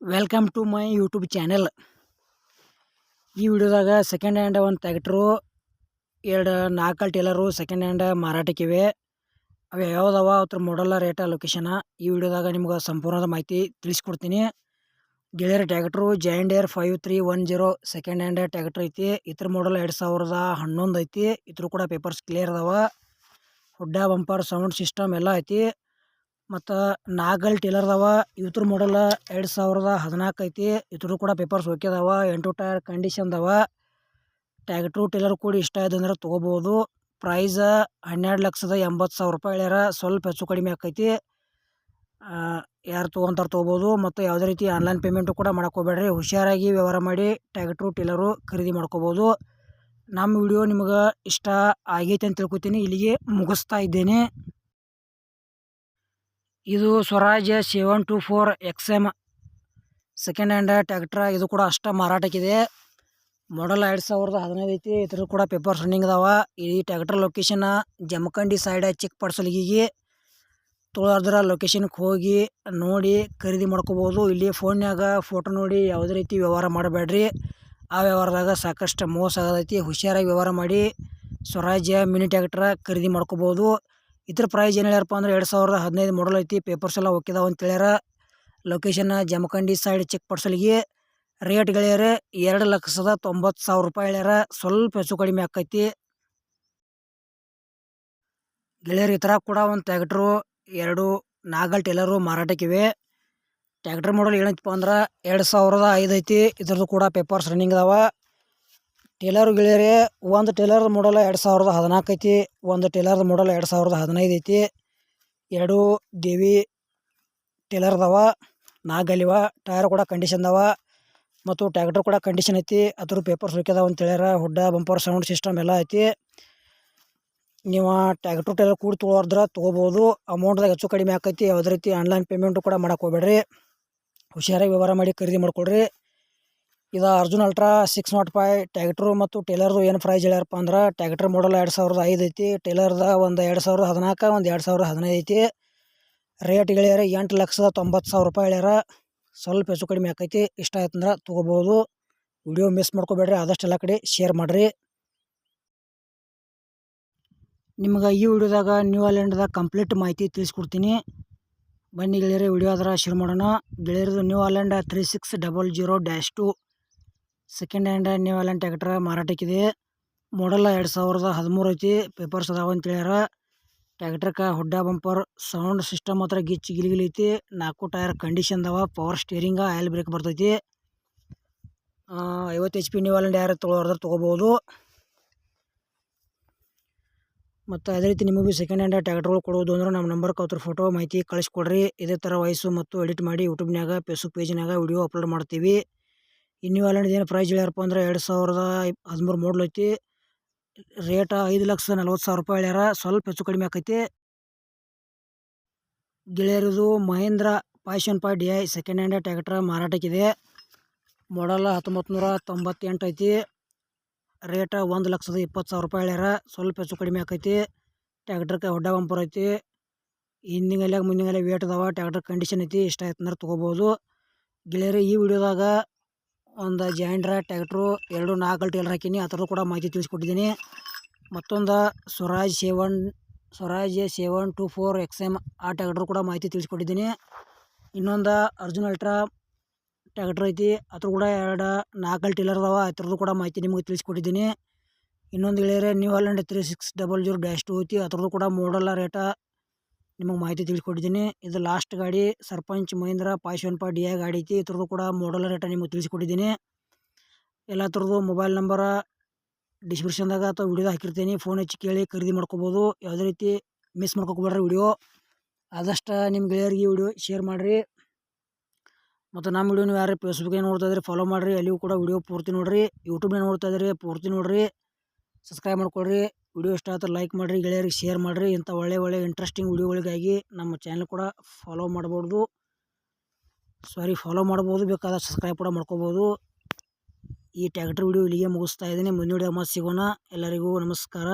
Welcome to my YouTube channel ಈ ವಿಡಿಯೋದಾಗ second hand ಒಂದು ಟ್ಯಾಕ್ಟ್ರು ಎರಡು ನಾಲ್ಕಲ್ ಟೇಲರು ಸೆಕೆಂಡ್ ಹ್ಯಾಂಡ್ ಮಾರಾಟಕ್ಕಿವೆ. ಅವು ಯಾವ್ದವ ಅದ್ರ ಮಾಡಲ್ಲ ರೇಟ ಲೊಕೇಶನ ಈ ವಿಡಿಯೋದಾಗ ನಿಮ್ಗೆ ಸಂಪೂರ್ಣದ ಮಾಹಿತಿ ತಿಳಿಸ್ಕೊಡ್ತೀನಿ. ಗೆಳೆಯರ tractor John Deere five three one zero second hand tractor ಐತಿ. ಇದ್ರ ಮಾಡಲ್ ಎರಡು ಸಾವಿರದ ಹನ್ನೊಂದು ಐತಿ. ಇದ್ರ ಕೂಡ ಪೇಪರ್ಸ್ ಕ್ಲಿಯರ್ ಅದಾವ. ಹುಡ್ಡ ಬಂಪರ್ ಸೌಂಡ್ ಸಿಸ್ಟಮ್ ಎಲ್ಲ ಐತಿ. ಮತ್ತು ನಾಗಲ್ ಟೇಲರ್ ಅದಾವ ಇವ್ರ ಮಾಡಲ್ ಎರಡು ಸಾವಿರದ ಹದಿನಾಲ್ಕು ಐತಿ. ಇದ್ರ ಕೂಡ ಪೇಪರ್ಸ್ ಓಕೆ ಅದಾವ ಎಂಟು ಟೈರ್ ಕಂಡೀಷನ್ ಅದಾವ ಟ್ಯಾಕ್ಟ್ರು ಟೇಲರ್ ಕೂಡ ಇಷ್ಟ ಅಂದ್ರೆ ತೊಗೋಬೋದು. ಪ್ರೈಸ್ ಹನ್ನೆರಡು ಲಕ್ಷದ ಎಂಬತ್ತು ಸಾವಿರ ರೂಪಾಯಿ ಹೇಳ್ಯಾರ, ಸ್ವಲ್ಪ ಹೆಚ್ಚು ಕಡಿಮೆ ಆಕೈತಿ. ಯಾರು ತೊಗೊಂತಾರೆ ತೊಗೋಬೋದು. ಮತ್ತು ಯಾವುದೇ ರೀತಿ ಆನ್ಲೈನ್ ಪೇಮೆಂಟು ಕೂಡ ಮಾಡ್ಕೋಬೇಡ್ರಿ ಹುಷಾರಾಗಿ ವ್ಯವಹಾರ ಮಾಡಿ ಟ್ಯಾಕ್ಟ್ರು ಟೇಲರು ಖರೀದಿ ಮಾಡ್ಕೋಬೋದು. ನಮ್ಮ ವಿಡಿಯೋ ನಿಮ್ಗೆ ಇಷ್ಟ ಆಗೈತೆ ಅಂತ ತಿಳ್ಕೊತೀನಿ. ಇಲ್ಲಿಗೆ ಮುಗಿಸ್ತಾ ಇದ್ದೇನೆ. ಇದು Swaraj seven two four X M second hand tractor ಇದು ಕೂಡ ಅಷ್ಟ ಮಾರಾಟಕ್ಕಿದೆ. ಮಾಡಲ್ ಎರಡು ಸಾವಿರದ ಹದಿನೈದು ಐತಿ. ಇದ್ರ ಕೂಡ ಪೇಪರ್ಸ್ ರನ್ನಿಂಗ್ ಅದಾವ. ಈ ಟ್ಯಾಕ್ಟರ್ ಲೊಕೇಶನ್ ಜಮಖಂಡಿ ಸೈಡ್ ಚಿಕ್ಕ ಪಡ್ಸಲಿಗೆ ತೊಗೊಳದ್ರ ಲೊಕೇಶನ್ಗೆ ಹೋಗಿ ನೋಡಿ ಖರೀದಿ ಮಾಡ್ಕೋಬೋದು. ಇಲ್ಲಿ ಫೋನ್ಯಾಗ ಫೋಟೋ ನೋಡಿ ಯಾವುದೇ ರೀತಿ ವ್ಯವಹಾರ ಮಾಡಬೇಡ್ರಿ. ಆ ವ್ಯವಹಾರದಾಗ ಸಾಕಷ್ಟು ಮೋಸ ಆಗತೈತಿ ಹುಷಾರಾಗಿ ವ್ಯವಹಾರ ಮಾಡಿ ಸ್ವರಾಜ್ಯ ಮಿನಿ ಟ್ಯಾಕ್ಟ್ರ ಖರೀದಿ ಮಾಡ್ಕೋಬೋದು. ಇದ್ರ ಪ್ರೈಸ್ ಏನು ಹೇಳ್ಯಾರಪ್ಪ ಅಂದ್ರೆ ಎರಡು ಸಾವಿರದ ಹದಿನೈದು ಮಾಡಲ್ ಐತಿ ಪೇಪರ್ಸ್ ಎಲ್ಲ ಹೋಗಿದಾವೆ ಅಂತ ಲೊಕೇಶನ್ ಜಮಖಂಡಿ ಸೈಡ್ ಚೆಕ್ ಪಡ್ಸಲಿಗೆ ರೇಟ್ ಗೆಳೆಯರ ಎರಡು ಲಕ್ಷದ ತೊಂಬತ್ತು ಸಾವಿರ ರೂಪಾಯಿ ಹೇಳ್ಯಾರ. ಸ್ವಲ್ಪ ಹೆಚ್ಚು ಕಡಿಮೆ ಆಕೈತಿ. ಗೆಳೆಯರು ಈ ಥರ ಕೂಡ ಒಂದು ಟ್ಯಾಕ್ಟ್ರು ಎರಡು ನಾಗಲ್ ಟೇಲರು ಮಾರಾಟಕ್ಕಿವೆ ಟ್ಯಾಕ್ಟ್ರ್ ಮಾಡಲ್ ಏನೈತಪ್ಪ ಅಂದ್ರೆ ಎರಡು ಸಾವಿರದ ಐದು ಐತಿ, ಇದ್ರದ್ದು ಕೂಡ ಪೇಪರ್ಸ್ ರನ್ನಿಂಗ್ ಅದಾವ. ಟೇಲರ್ ಗೆಳೆಯರೇ, ಒಂದು ಟೇಲರ್ ಮಾಡಲ್ ಎರಡು ಸಾವಿರದ ಹದಿನಾಲ್ಕು ಐತಿ, ಒಂದು ಟೇಲರ್ ಮಾಡಲ್ ಎರಡು ಸಾವಿರದ ಹದಿನೈದು ಐತಿ. ಎರಡು ದೇವಿ ಟೇಲರ್ ಅದಾವ ನಾಲ್ಕಲ್ಲಿವ ಟೈರ್ ಕೂಡ ಕಂಡೀಷನ್ ಅದಾವ, ಮತ್ತು ಟ್ಯಾಕ್ಟರ್ ಕೂಡ ಕಂಡೀಷನ್ ಐತಿ ಅದ್ರ ಪೇಪರ್ಸ್ ಹೋಗ್ಯದಾವ ಅಂತ ಹೇಳ್ಯಾರ, ಹುಡ್ಡ ಬಂಪರ್ ಸೌಂಡ್ ಸಿಸ್ಟಮ್ ಎಲ್ಲ ಐತಿ. ನೀವು ಟ್ಯಾಕ್ಟ್ರು ಟೈಲರ್ ಕೂಡ ತೊಗೊಳೋದ್ರ ತೊಗೋಬೋದು ಅಮೌಂಟ್ದಾಗ ಹೆಚ್ಚು ಕಡಿಮೆ ಆಕೈತಿ, ಯಾವುದೇ ರೀತಿ ಆನ್ಲೈನ್ ಪೇಮೆಂಟು ಕೂಡ ಮಾಡೋಕೆ ಹೋಗ್ಬೇಡ್ರಿ. ಹುಷಾರಾಗಿ ವ್ಯವಹಾರ ಮಾಡಿ ಖರೀದಿ ಮಾಡ್ಕೊಳ್ರಿ. ಇದು Arjun ultra six naught five tractor ಮತ್ತು ಟೇಲರ್ದು ಏನು ಪ್ರೈಸ್ ಹೇಳ್ಯಾರಪ್ಪ ಅಂದ್ರೆ ಟ್ಯಾಕ್ಟ್ರ್ ಮಾಡಲ್ ಎರಡು ಸಾವಿರದ ಐದು ಐತಿ ಟೇಲರ್ದ ಒಂದು ಎರಡು ಸಾವಿರದ ಹದಿನಾಲ್ಕು, ಒಂದು ಎರಡು ಸಾವಿರದ ಹದಿನೈದು ಐತಿ. ರೇಟ್ ಹೇಳ್ಯಾರ ಎಂಟು ಲಕ್ಷದ ತೊಂಬತ್ತು ಸಾವಿರ ರೂಪಾಯಿ ಹೇಳ್ಯಾರ. ಸ್ವಲ್ಪ ಹೆಚ್ಚು ಕಡಿಮೆ ಆಕೈತಿ, ಇಷ್ಟ ಆಯ್ತು ಅಂದ್ರೆ ತೊಗೋಬೋದು ವಿಡಿಯೋ ಮಿಸ್ ಮಾಡ್ಕೋಬೇಡ್ರಿ ಆದಷ್ಟು ಎಲ್ಲ ಕಡೆ ಶೇರ್ ಮಾಡಿರಿ. ನಿಮ್ಗೆ ಈ ವಿಡಿಯೋದಾಗ ನ್ಯೂ ಕಂಪ್ಲೀಟ್ ಮಾಹಿತಿ ತಿಳಿಸ್ಕೊಡ್ತೀನಿ. ಬನ್ನಿ ಗೆಳೆಯರೆ ವಿಡಿಯೋ ಆದ್ರೆ ಶುರು ಮಾಡೋಣ. ಗೆಳೆಯರದು New Holland three six double zero dash two second hand New Holland tractor ಮಾರಾಟಕ್ಕಿದೆ ಮಾಡಲ್ಲ ಎರಡು ಸಾವಿರದ ಹದಿಮೂರು ಐತಿ. ಪೇಪರ್ಸ್ ಅದಾವ ಅಂತ ಹೇಳ್ಯಾರ. ಟ್ಯಾಕ್ಟ್ರಕ್ಕೆ ಹುಡ್ಡ ಬಂಪರ್ ಸೌಂಡ್ ಸಿಸ್ಟಮ್ ಹತ್ರ ಗಿಚ್ಚಿ ಗಿಲಿಗಿಲಿ ಐತಿ. ನಾಲ್ಕು ಟೈರ್ ಕಂಡೀಷನ್ ಅದಾವ. ಪವರ್ ಸ್ಟೇರಿಂಗ ಆಯಿಲ್ ಬ್ರೇಕ್ ಬರ್ತೈತಿ. ಐವತ್ತು ಎಚ್ ಪಿ ನ್ಯೂ ಆಲ್ಯಾಂಡ್ ಯಾರು ತೊಗೊಳೋದ್ರೆ ತೊಗೋಬೋದು. ಮತ್ತು ಅದೇ ರೀತಿ ನಿಮಗೆ ಸೆಕೆಂಡ್ ಹ್ಯಾಂಡ್ ಟ್ಯಾಕ್ಟ್ರ್ಗಳು ಕೊಡೋದು ಅಂದ್ರೆ ನಮ್ಮ ನಂಬರ್ ಅವ್ರ ಫೋಟೋ ಮಾಹಿತಿ ಕಳಿಸ್ಕೊಡ್ರಿ ಇದೇ ಥರ ವಯಸ್ಸು ಮತ್ತು ಎಡಿಟ್ ಮಾಡಿ ಯೂಟ್ಯೂಬ್ನಾಗ ಫೇಸ್ಬುಕ್ ಪೇಜ್ನಾಗ ವಿಡಿಯೋ ಅಪ್ಲೋಡ್ ಮಾಡ್ತೀವಿ. ಇನ್ನು ಅಲ್ಲಂಡ್ ಏನು ಪ್ರೈಸ್ ಹೇಳ್ಯಾರಪ್ಪ ಅಂದ್ರೆ ಎರಡು ಸಾವಿರದ ಹದಿಮೂರು ಮಾಡಲ್ ಐತಿ. ರೇಟ ಐದು ಲಕ್ಷ ನಲ್ವತ್ತು ಸಾವಿರ ರೂಪಾಯಿ ಹೇಳ್ಯಾರ. ಸ್ವಲ್ಪ ಹೆಚ್ಚು ಕಡಿಮೆ ಆಕೈತಿ. ಗೆಳೆಯರದು ಮಹೇಂದ್ರ ಪ್ಯಾಷನ್ Pai D I second hand tractor ಮಾರಾಟಕ್ಕಿದೆ model ಹತ್ತೊಂಬತ್ತು ನೂರ ತೊಂಬತ್ತೆಂಟು ಐತಿ. ರೇಟ ಒಂದು ಲಕ್ಷದ ಇಪ್ಪತ್ತು ಸಾವಿರ ರೂಪಾಯಿ ಹೇಳ್ಯಾರ. ಸ್ವಲ್ಪ ಹೆಚ್ಚು ಕಡಿಮೆ ಆಕೈತಿ. ಟ್ಯಾಕ್ಟ್ರಕ್ಕೆ ಹೊಡ್ಡ ಬಂಪರ್ ಐತಿ. ಹಿಂದಿಂಗಲ್ಯಾಗ ಮುಂದಿನ ವೇಟ್ ಅದಾವ. ಟ್ಯಾಕ್ಟ್ರ್ ಕಂಡೀಷನ್ ಐತಿ. ಇಷ್ಟ ಆಯ್ತು ಅಂದ್ರೆ ತೊಗೋಬೋದು. ಗೆಳೆಯರು, ಈ ವಿಡಿಯೋದಾಗ ಒಂದು ಜಾಂಡ್ರ ಟ್ಯಾಕ್ಟ್ರು ಎರಡು ನಾಲ್ಕು ಟೇಲರ್ ಹಾಕೀನಿ. ಆ ಕೂಡ ಮಾಹಿತಿ ತಿಳಿಸ್ಕೊಟ್ಟಿದ್ದೀನಿ. ಮತ್ತೊಂದು Swaraj seven Swaraj seven two four X M ಆ ಟ್ಯಾಕ್ಟ್ರು ಕೂಡ ಮಾಹಿತಿ ತಿಳಿಸ್ಕೊಟ್ಟಿದ್ದೀನಿ. ಇನ್ನೊಂದು ಅರ್ಜುನ್ ಅಲ್ಟ್ರಾ ಟ್ಯಾಕ್ಟ್ರ್ ಐತಿ. ಅದ್ರ ಕೂಡ ಎರಡು ನಾಲ್ಕು ಟೀಲರ್ ಅದಾವ. ಆ ಥರದ್ದು ಕೂಡ ಮಾಹಿತಿ ನಿಮಗೆ ತಿಳಿಸ್ಕೊಟ್ಟಿದ್ದೀನಿ. ಇನ್ನೊಂದು ಹೇಳಿದರೆ New Holland three six double zero dash two ಐತಿ. ಅದ್ರದ್ದು ಕೂಡ ಮೋಡಲ್ಲ ರೇಟ ನಿಮಗೆ ಮಾಹಿತಿ ತಿಳಿಸ್ಕೊಟ್ಟಿದ್ದೀನಿ. ಇದು ಲಾಸ್ಟ್ ಗಾಡಿ ಸರ್ಪಂಚ್ ಮಹೇಂದ್ರ ಪಾಶ್ವನ್ಪ ಡಿ ಎ ಗಾಡಿ ಐತಿ ಇದ್ರದ್ದು ಕೂಡ ಮಾಡಲ್ ರೇಟ ನಿಮಗೆ ತಿಳಿಸ್ಕೊಟ್ಟಿದ್ದೀನಿ. ಎಲ್ಲ ಥರದ್ದು ಮೊಬೈಲ್ ನಂಬರ ಡಿಸ್ಕ್ರಿಪ್ಷನ್ದಾಗ ಅಥವಾ ವಿಡಿಯೋದಾಗ ಹಾಕಿರ್ತೀನಿ. ಫೋನ್ ಹಚ್ಚಿ ಕೇಳಿ ಖರೀದಿ ಮಾಡ್ಕೋಬೋದು. ಯಾವುದೇ ರೀತಿ ಮಿಸ್ ಮಾಡ್ಕೋಬೇಡ್ರಿ ವಿಡಿಯೋ ಆದಷ್ಟು ನಿಮ್ಮ ಗೆಳೆಯರಿಗೆ ವಿಡಿಯೋ ಶೇರ್ ಮಾಡಿರಿ. ಮತ್ತು ನಮ್ಮ ವಿಡಿಯೋ ನೀವು ಯಾರು ಫೇಸ್ಬುಕ್ಗೆ ನೋಡ್ತಾ ಇದ್ರಿ ಫಾಲೋ ಮಾಡಿರಿ. ಅಲ್ಲಿಯೂ ಕೂಡ ವಿಡಿಯೋ ಪೂರ್ತಿ ನೋಡಿರಿ. ಯೂಟ್ಯೂಬ್ನೇ ನೋಡ್ತಾ ಇದ್ರಿ ಪೂರ್ತಿ ನೋಡಿರಿ. ಸಬ್ಸ್ಕ್ರೈಬ್ ಮಾಡ್ಕೊಳ್ರಿ. ವಿಡಿಯೋ ಇಷ್ಟ ಆದ್ರೆ ಲೈಕ್ ಮಾಡಿರಿ, ಗೆಳೆಯರಿಗೆ ಶೇರ್ ಮಾಡಿರಿ. ಇಂಥ ಒಳ್ಳೆ ಒಳ್ಳೆ ಇಂಟ್ರೆಸ್ಟಿಂಗ್ ವಿಡಿಯೋಗಳಿಗಾಗಿ ನಮ್ಮ ಚಾನಲ್ ಕೂಡ ಫಾಲೋ ಮಾಡ್ಬೋದು. ಸಾರಿ ಫಾಲೋ ಮಾಡ್ಬೋದು. ಬೇಕಾದ ಸಬ್ಸ್ಕ್ರೈಬ್ ಕೂಡ ಮಾಡ್ಕೋಬೋದು. ಈ ಟ್ಯಾಕ್ಟ್ರ್ ವಿಡಿಯೋ ಇಲ್ಲಿಗೆ ಮುಗಿಸ್ತಾ ಇದ್ದೀನಿ. ಮುಂದಿನ ವಿಡಿಯೋ ಮತ್ತೆ ಸಿಗೋಣ. ಎಲ್ಲರಿಗೂ ನಮಸ್ಕಾರ.